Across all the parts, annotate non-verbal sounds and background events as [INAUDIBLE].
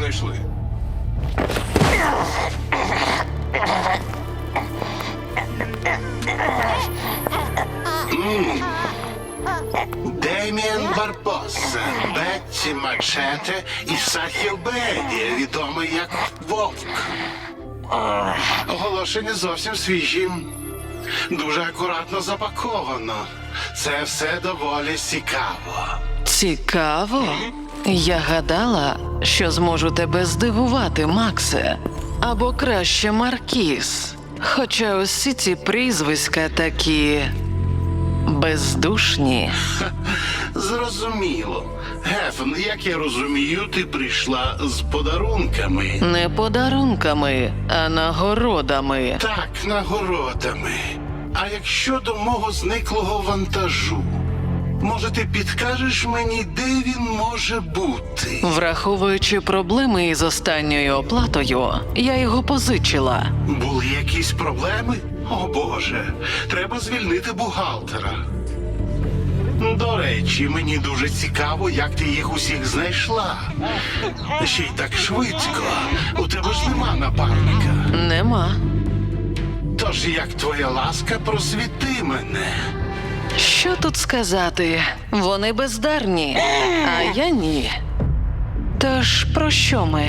знайшли? Деміан Барбоса, Бетті Мачете і Сахіл Беді, відомий як Вовк. Оголошення зовсім свіжі. Дуже акуратно запаковано. Це все доволі цікаво. Цікаво. Я гадала, що зможу тебе здивувати, Максе. Або краще Маркіс. Хоча усі ці прізвиська такі бездушні. [LAUGHS] Зрозуміло. Гефен, як я розумію, ти прийшла з подарунками. Не подарунками, а нагородами. Так, нагородами. А як щодо мого зниклого вантажу? Може, ти підкажеш мені, де він може бути? Враховуючи проблеми із останньою оплатою, я його позичила. Були якісь проблеми? О Боже, треба звільнити бухгалтера. До речі, мені дуже цікаво, як ти їх усіх знайшла. Ще й так швидко. У тебе ж нема напарника. Нема. Тож як твоя ласка, просвіти мене. Що тут сказати? Вони бездарні, а я ні. Тож про що ми?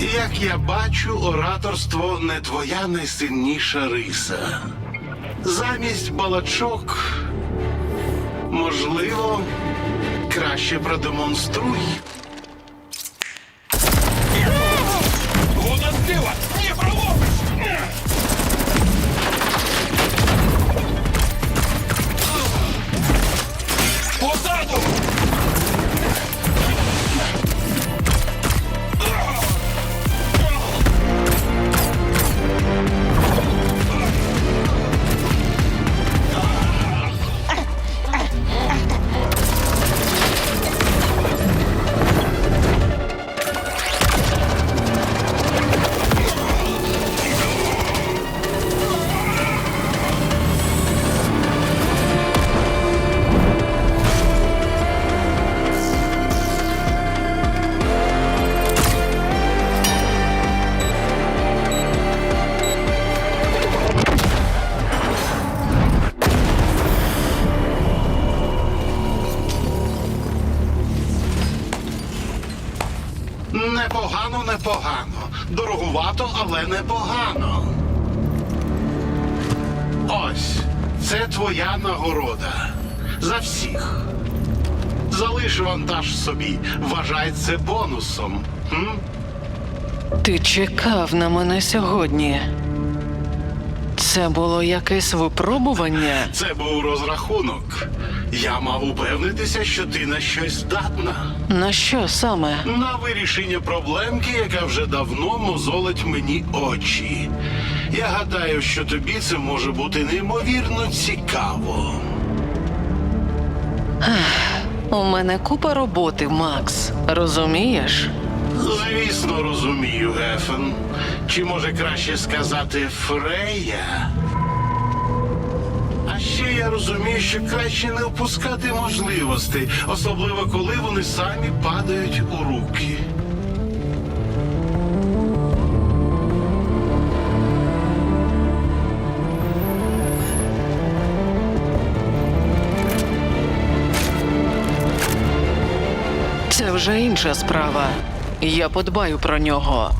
Як я бачу, ораторство не твоя найсильніша риса. Замість балачок, можливо, краще продемонструй. Непогано, непогано. Дорогувато, але непогано. Ось, це твоя нагорода. За всіх. Залиш вантаж собі. Вважай це бонусом. М? Ти чекав на мене сьогодні. Це було якесь випробування. Це був розрахунок. Я мав упевнитися, що ти на щось здатна. На що саме? На вирішення проблемки, яка вже давно мозолить мені очі. Я гадаю, що тобі це може бути неймовірно цікаво. У мене купа роботи, Макс. Розумієш? Звісно, розумію, Гефен. Чи може краще сказати Фрея? А ще я розумію, що краще не впускати можливостей, особливо коли вони самі падають у руки. Це вже інша справа. Я подбаю про нього.